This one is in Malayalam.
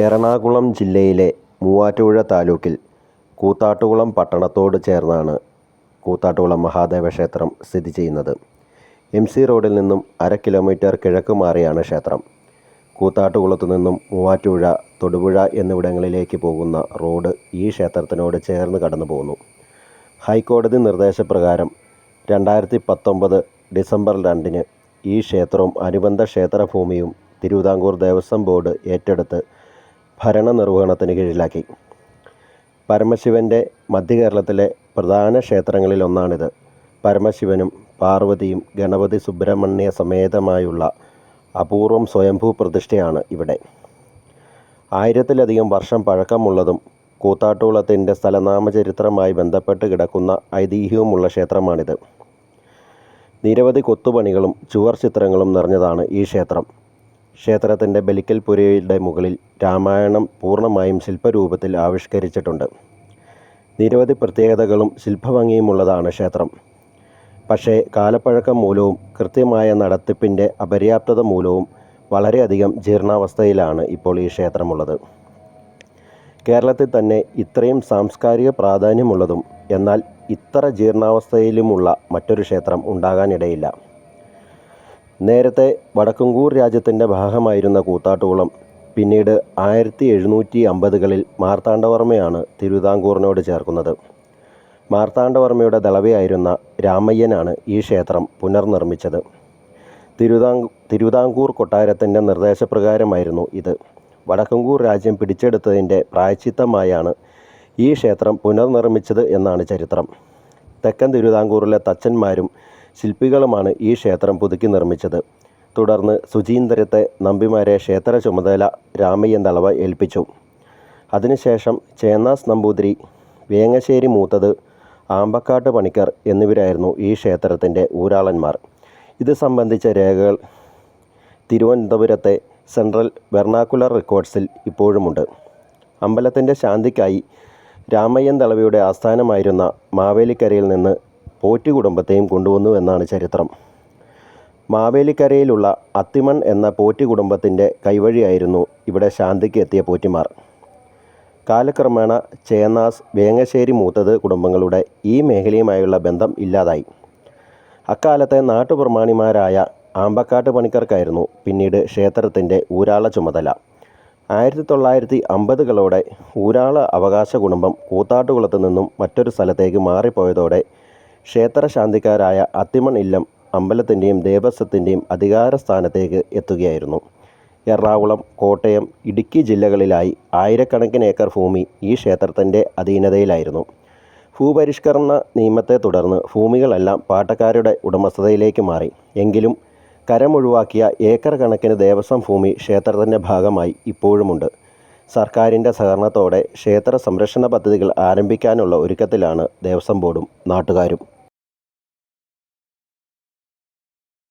എറണാകുളം ജില്ലയിലെ മൂവാറ്റുപുഴ താലൂക്കിൽ കൂത്താട്ടുകുളം പട്ടണത്തോട് ചേർന്നാണ് കൂത്താട്ടുകുളം മഹാദേവ ക്ഷേത്രം സ്ഥിതി ചെയ്യുന്നത്. എം സി റോഡിൽ നിന്നും അര കിലോമീറ്റർ കിഴക്ക് മാറിയാണ് ക്ഷേത്രം. കൂത്താട്ടുകുളത്തു നിന്നും മൂവാറ്റുപുഴ തൊടുപുഴ എന്നിവിടങ്ങളിലേക്ക് പോകുന്ന റോഡ് ഈ ക്ഷേത്രത്തിനോട് ചേർന്ന് കടന്നു പോകുന്നു. ഹൈക്കോടതി നിർദ്ദേശപ്രകാരം രണ്ടായിരത്തി പത്തൊമ്പത് ഡിസംബർ രണ്ടിന് ഈ ക്ഷേത്രവും അനുബന്ധ ക്ഷേത്രഭൂമിയും തിരുവിതാംകൂർ ദേവസ്വം ബോർഡ് ഏറ്റെടുത്ത് ഭരണനിർവഹണത്തിന് കീഴിലാക്കി. പരമശിവന്റെ മധ്യകേരളത്തിലെ പ്രധാന ക്ഷേത്രങ്ങളിലൊന്നാണിത്. പരമശിവനും പാർവതിയും ഗണപതി സുബ്രഹ്മണ്യ സമേതമായുള്ള അപൂർവം സ്വയംഭൂ പ്രതിഷ്ഠയാണ് ഇവിടെ. ആയിരത്തിലധികം വർഷം പഴക്കമുള്ളതും കൂത്താട്ടുകുളത്തിന്റെ സ്ഥലനാമചരിത്രമായി ബന്ധപ്പെട്ട് കിടക്കുന്ന ഐതിഹ്യവുമുള്ള ക്ഷേത്രമാണിത്. നിരവധി കൊത്തുപണികളും ചുവർ ചിത്രങ്ങളും നിറഞ്ഞതാണ് ഈ ക്ഷേത്രം. ക്ഷേത്രത്തിന്റെ ബലിക്കൽ പുരയുടെ മുകളിൽ രാമായണം പൂർണമായും ശില്പരൂപത്തിൽ ആവിഷ്കരിച്ചിട്ടുണ്ട്. നിരവധി പ്രത്യേകതകളും ശില്പഭംഗിയുമുള്ളതാണ് ക്ഷേത്രം. പക്ഷേ കാലപ്പഴക്കം മൂലവും കൃത്യമായ നടത്തിപ്പിന്റെ അപര്യാപ്തത മൂലവും വളരെയധികം ജീർണാവസ്ഥയിലാണ് ഇപ്പോൾ ഈ ക്ഷേത്രമുള്ളത്. കേരളത്തിൽ തന്നെ ഇത്രയും സാംസ്കാരിക പ്രാധാന്യമുള്ളതും എന്നാൽ ഇത്ര ജീർണാവസ്ഥയിലുമുള്ള മറ്റൊരു ക്ഷേത്രം ഉണ്ടാകാനിടയില്ല. നേരത്തെ വടക്കുംകൂർ രാജ്യത്തിന്റെ ഭാഗമായിരുന്ന കൂത്താട്ടുകുളം പിന്നീട് ആയിരത്തി എഴുന്നൂറ്റി അമ്പതുകളിൽ മാർത്താണ്ഡവർമ്മയാണ് തിരുവിതാംകൂറിനോട് ചേർക്കുന്നത്. മാർത്താണ്ഡവർമ്മയുടെ ദളവയായിരുന്ന രാമയ്യനാണ് ഈ ക്ഷേത്രം പുനർനിർമ്മിച്ചത്. തിരുവിതാംകൂ തിരുവിതാംകൂർ കൊട്ടാരത്തിന്റെ നിർദ്ദേശപ്രകാരമായിരുന്നു ഇത്. വടക്കുംകൂർ രാജ്യം പിടിച്ചെടുത്തതിന്റെ പ്രായച്ചിത്തമായാണ് ഈ ക്ഷേത്രം പുനർനിർമ്മിച്ചത് എന്നാണ് ചരിത്രം. തെക്കൻ തിരുവിതാംകൂറിലെ തച്ചന്മാരും ശില്പികളുമാണ് ഈ ക്ഷേത്രം പുതുക്കി നിർമ്മിച്ചത്. തുടർന്ന് സുചീന്ദ്രത്തെ നമ്പിമാരെ ക്ഷേത്ര ചുമതല രാമയ്യൻ തളവ ഏൽപ്പിച്ചു. അതിനുശേഷം ചേന്നാസ് നമ്പൂതിരി വേങ്ങശ്ശേരി മൂത്തത് ആമ്പക്കാട്ട് പണിക്കർ എന്നിവരായിരുന്നു ഈ ക്ഷേത്രത്തിന്റെ ഊരാളന്മാർ. ഇത് സംബന്ധിച്ച രേഖകൾ തിരുവനന്തപുരത്തെ സെൻട്രൽ വെർണാക്കുലർ റെക്കോർഡ്സിൽ ഇപ്പോഴുമുണ്ട്. അമ്പലത്തിന്റെ ശാന്തിക്കായി രാമയ്യൻ തളവയുടെ ആസ്ഥാനമായിരുന്ന മാവേലിക്കരയിൽ നിന്ന് പോറ്റി കുടുംബത്തെയും കൊണ്ടുവന്നു എന്നാണ് ചരിത്രം. മാവേലിക്കരയിലുള്ള അത്തിമൺ എന്ന പോറ്റി കുടുംബത്തിന്റെ കൈവഴിയായിരുന്നു ഇവിടെ ശാന്തിക്ക് എത്തിയ പോറ്റിമാർ. കാലക്രമേണ ചേന്നാസ് വേങ്ങശ്ശേരി മൂത്തത് കുടുംബങ്ങളുടെ ഈ മേഖലയുമായുള്ള ബന്ധം ഇല്ലാതായി. അക്കാലത്തെ നാട്ടുപ്രമാണിമാരായ ആമ്പക്കാട്ട് പണിക്കർക്കായിരുന്നു പിന്നീട് ക്ഷേത്രത്തിന്റെ ഊരാള ചുമതല. ആയിരത്തി തൊള്ളായിരത്തി അമ്പതുകളോടെ ഊരാള അവകാശ കുടുംബം കൂത്താട്ടുകുളത്ത് നിന്നും മറ്റൊരു സ്ഥലത്തേക്ക് മാറിപ്പോയതോടെ ക്ഷേത്രശാന്തിക്കാരായ അത്തിമൺ ഇല്ലം അമ്പലത്തിന്റെയും ദേവസ്വത്തിന്റെയും അധികാര സ്ഥാനത്തേക്ക് എത്തുകയായിരുന്നു. എറണാകുളം കോട്ടയം ഇടുക്കി ജില്ലകളിലായി ആയിരക്കണക്കിന് ഏക്കർ ഭൂമി ഈ ക്ഷേത്രത്തിന്റെ അധീനതയിലായിരുന്നു. ഭൂപരിഷ്കരണ നിയമത്തെ തുടർന്ന് ഭൂമികളെല്ലാം പാട്ടക്കാരുടെ ഉടമസ്ഥതയിലേക്ക് മാറി. എങ്കിലും കരമൊഴിവാക്കിയ ഏക്കർ കണക്കിന് ദേവസ്വം ഭൂമി ക്ഷേത്രത്തിന്റെ ഭാഗമായി ഇപ്പോഴുമുണ്ട്. സർക്കാരിന്റെ സഹകരണത്തോടെ ക്ഷേത്ര സംരക്ഷണ പദ്ധതികൾ ആരംഭിക്കാനുള്ള ഒരുക്കത്തിലാണ് ദേവസ്വം ബോർഡും നാട്ടുകാരും.